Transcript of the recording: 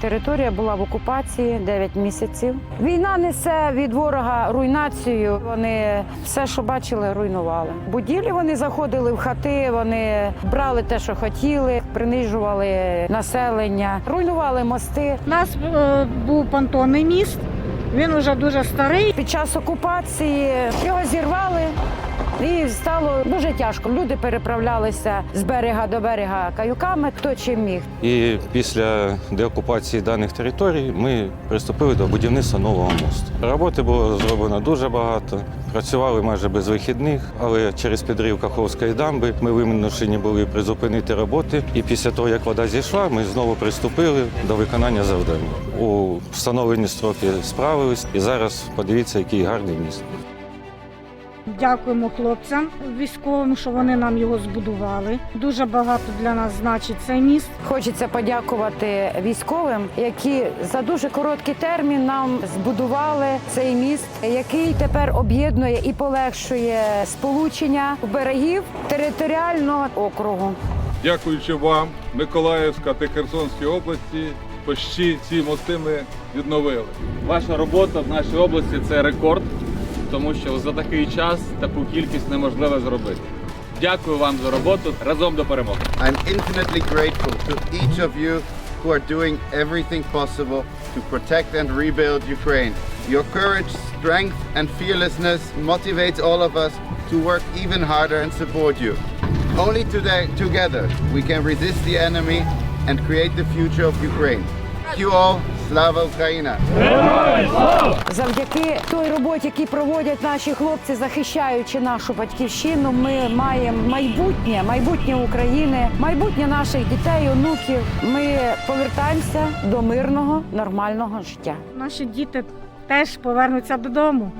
Територія була в окупації 9 місяців. Війна несе від ворога руйнацію. Вони все, що бачили, руйнували. Будівлі вони заходили в хати, вони брали те, що хотіли, принижували населення, руйнували мости. У нас е, був понтонний міст, він уже дуже старий. Під час окупації його зірвали. І стало дуже тяжко. Люди переправлялися з берега до берега каюками, хто чим міг. І після деокупації даних територій ми приступили до будівництва нового мосту. Роботи було зроблено дуже багато. Працювали майже без вихідних, але через підрив Каховської дамби ми вимушені були призупинити роботи. І після того, як вода зійшла, ми знову приступили до виконання завдань. У встановлені строки справились, і зараз подивіться, який гарний міст. Дякуємо хлопцям військовим, що вони нам його збудували. Дуже багато для нас значить цей міст. Хочеться подякувати військовим, які за дуже короткий термін нам збудували цей міст, який тепер об'єднує і полегшує сполучення берегів територіального округу. Дякуючи вам, Миколаївська та Херсонській області, почти ці мости ми відновили. Ваша робота в нашій області це рекорд, тому що за такий час таку кількість неможливо зробити. Дякую вам за роботу. Разом до перемоги. I'm infinitely grateful to each of you who are doing everything possible to protect and rebuild Ukraine. Your courage, strength, and fearlessness motivates all of us to work even harder and support you. Only today, together we can resist the enemy and create the future of Ukraine. Thank you all. Slava Україна! Завдяки той роботі, які проводять наші хлопці, захищаючи нашу батьківщину, ми маємо майбутнє, майбутнє України, майбутнє наших дітей, онуків. Ми повертаємося до мирного, нормального життя. Наші діти теж повернуться додому.